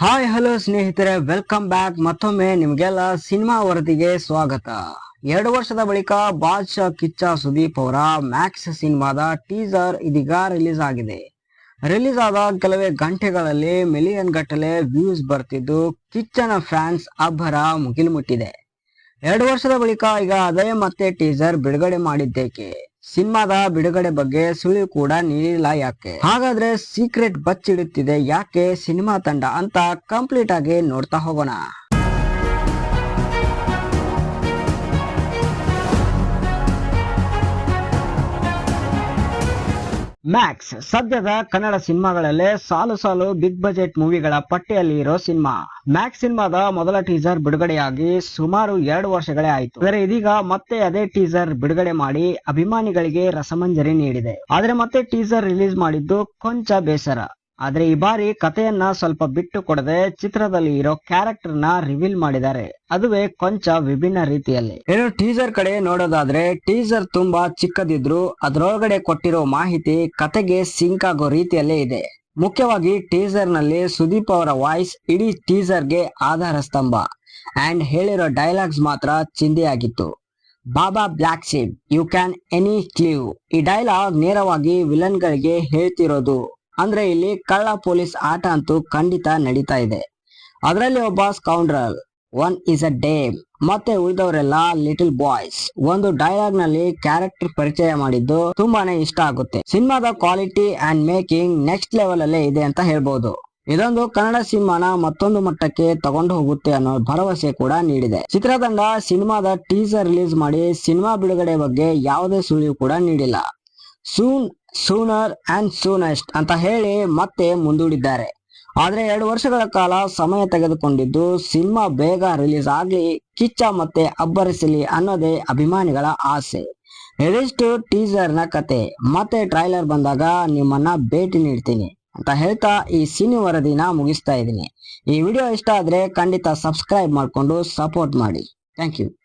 Hi hello ಸ್ನೇಹಿತರೆ. Welcome back ಮತ್ತೊಮ್ಮೆ ನಿಮಗೆಲ್ಲ ಸಿನಿಮಾ ವರದಿಗೆ ಸ್ವಾಗತ. ಎರಡು ವರ್ಷದ ಬಳಿಕ ಬಾದ್ಶಾ ಕಿಚ್ಚ ಸುದೀಪ್ ಅವರ ಮ್ಯಾಕ್ಸ್ ಸಿನಿಮಾದ ಟೀಸರ್ ಇದೀಗ ರಿಲೀಸ್ ಆಗಿದೆ. ರಿಲೀಸ್ ಆದ ಕೆಲವೇ ಗಂಟೆಗಳಲ್ಲಿ ಮಿಲಿಯನ್ ಗಟ್ಟಲೆ ವ್ಯೂಸ್ ಬರ್ತಿದ್ದು ಕಿಚ್ಚನ ಫ್ಯಾನ್ಸ್ ಅಬ್ಬರ ಮುಗಿಲು ಮುಟ್ಟಿದೆ. ಎರಡು ವರ್ಷದ ಬಳಿಕ ಈಗ ಅದೇ ಮತ್ತೆ ಟೀಸರ್ ಬಿಡುಗಡೆ ಮಾಡಿದ್ದೇಕೆ? ಸಿನಿಮಾದ ಬಿಡುಗಡೆ ಬಗ್ಗೆ ಸುಳಿವು ಕೂಡ ನೀಡಿಲ್ಲ ಯಾಕೆ? ಹಾಗಾದ್ರೆ ಸೀಕ್ರೆಟ್ ಬಚ್ಚಿಡುತ್ತಿದೆ ಯಾಕೆ ಸಿನಿಮಾ ತಂಡ ಅಂತ ಕಂಪ್ಲೀಟ್ ಆಗಿ ನೋಡ್ತಾ ಹೋಗೋಣ. ಮ್ಯಾಕ್ಸ್ ಸದ್ಯದ ಕನ್ನಡ ಸಿನಿಮಾಗಳಲ್ಲೇ ಸಾಲು ಸಾಲು ಬಿಗ್ ಬಜೆಟ್ ಮೂವಿಗಳ ಪಟ್ಟಿಯಲ್ಲಿ ಇರೋ ಸಿನಿಮಾ. ಮ್ಯಾಕ್ಸ್ ಸಿನಿಮಾದ ಮೊದಲ ಟೀಸರ್ ಬಿಡುಗಡೆಯಾಗಿ ಸುಮಾರು ಎರಡು ವರ್ಷಗಳೇ ಆಯಿತು. ಆದರೆ ಇದೀಗ ಮತ್ತೆ ಅದೇ ಟೀಸರ್ ಬಿಡುಗಡೆ ಮಾಡಿ ಅಭಿಮಾನಿಗಳಿಗೆ ರಸಮಂಜರಿ ನೀಡಿದೆ. ಆದರೆ ಮತ್ತೆ ಟೀಸರ್ ರಿಲೀಸ್ ಮಾಡಿದ್ದು ಕೊಂಚ ಬೇಸರ. ಆದ್ರೆ ಈ ಬಾರಿ ಕಥೆಯನ್ನ ಸ್ವಲ್ಪ ಬಿಟ್ಟು ಕೊಡದೆ ಚಿತ್ರದಲ್ಲಿ ಇರೋ ಕ್ಯಾರೆಕ್ಟರ್ನ ರಿವೀಲ್ ಮಾಡಿದ್ದಾರೆ. ಅದುವೇ ಕೊಂಚ ವಿಭಿನ್ನ ರೀತಿಯಲ್ಲಿ. ಇನ್ನು ಟೀಸರ್ ಕಡೆ ನೋಡೋದಾದ್ರೆ ಟೀಸರ್ ತುಂಬಾ ಚಿಕ್ಕದಿದ್ರು ಅದರೊಳಗಡೆ ಕೊಟ್ಟಿರೋ ಮಾಹಿತಿ ಕತೆಗೆ ಸಿಂಕ್ ಆಗೋ ರೀತಿಯಲ್ಲೇ ಇದೆ. ಮುಖ್ಯವಾಗಿ ಟೀಸರ್ನಲ್ಲಿ ಸುದೀಪ್ ಅವರ ವಾಯ್ಸ್ ಇಡೀ ಟೀಸರ್ಗೆ ಆಧಾರ ಸ್ತಂಭ ಅಂಡ್ ಹೇಳಿರೋ ಡೈಲಾಗ್ಸ್ ಮಾತ್ರ ಚಿಂದಿಯಾಗಿತ್ತು baba black sheep you can any cleave ಈ ಡೈಲಾಗ್ ನೇರವಾಗಿ ವಿಲನ್ ಗಳಿಗೆ ಹೇಳ್ತಿರೋದು. ಅಂದ್ರೆ ಇಲ್ಲಿ ಕಳ್ಳ ಪೊಲೀಸ್ ಆಟ ಅಂತೂ ಖಂಡಿತ ನಡೀತಾ ಇದೆ. ಅದರಲ್ಲಿ ಒಬ್ಬ scoundrel one is a day ಮತ್ತೆ ಉಳಿದವರೆಲ್ಲ ಲಿಟಲ್ ಬಾಯ್ಸ್ ಒಂದು ಡೈಲಾಗ್ನಲ್ಲಿ ಕ್ಯಾರೆಕ್ಟರ್ ಪರಿಚಯ ಮಾಡಿದ್ದು ತುಂಬಾನೇ ಇಷ್ಟ ಆಗುತ್ತೆ. ಸಿನಿಮಾದ quality and making next level ಅಲ್ಲೇ ಇದೆ ಅಂತ ಹೇಳ್ಬಹುದು ಇದೊಂದು ಕನ್ನಡ ಸಿನಿಮಾನ ಮತ್ತೊಂದು ಮಟ್ಟಕ್ಕೆ ತಗೊಂಡು ಹೋಗುತ್ತೆ ಅನ್ನೋ ಭರವಸೆ ಕೂಡ ನೀಡಿದೆ. ಚಿತ್ರತಂಡ ಸಿನಿಮಾದ ಟೀಸರ್ ರಿಲೀಸ್ ಮಾಡಿ ಸಿನಿಮಾ ಬಿಡುಗಡೆ ಬಗ್ಗೆ ಯಾವುದೇ ಸುಳಿವು ಕೂಡ ನೀಡಿಲ್ಲ. ಸೂನ್ ಸೂನರ್ ಅಂಡ್ ಸೂನೆಸ್ಟ್ ಅಂತ ಹೇಳಿ ಮತ್ತೆ ಮುಂದೂಡಿದ್ದಾರೆ. ಆದ್ರೆ ಎರಡು ವರ್ಷಗಳ ಕಾಲ ಸಮಯ ತೆಗೆದುಕೊಂಡಿದ್ದು ಸಿನಿಮಾ ಬೇಗ ರಿಲೀಸ್ ಆಗ್ಲಿ ಕಿಚ್ಚ ಮತ್ತೆ ಅಬ್ಬರಿಸಲಿ ಅನ್ನೋದೇ ಅಭಿಮಾನಿಗಳ ಆಸೆ. ಇದಿಷ್ಟು ಟೀಸರ್ನ ಕತೆ, ಮತ್ತೆ ಟ್ರೈಲರ್ ಬಂದಾಗ ನಿಮ್ಮನ್ನ ಭೇಟಿ ನೀಡ್ತೀನಿ ಅಂತ ಹೇಳ್ತಾ ಈ ಸಿನಿ ವರದಿನ ಮುಗಿಸ್ತಾ ಇದ್ದೀನಿ. ಈ ವಿಡಿಯೋ ಇಷ್ಟ ಆದ್ರೆ ಖಂಡಿತ ಸಬ್ಸ್ಕ್ರೈಬ್ ಮಾಡ್ಕೊಂಡು ಸಪೋರ್ಟ್ ಮಾಡಿ. Thank you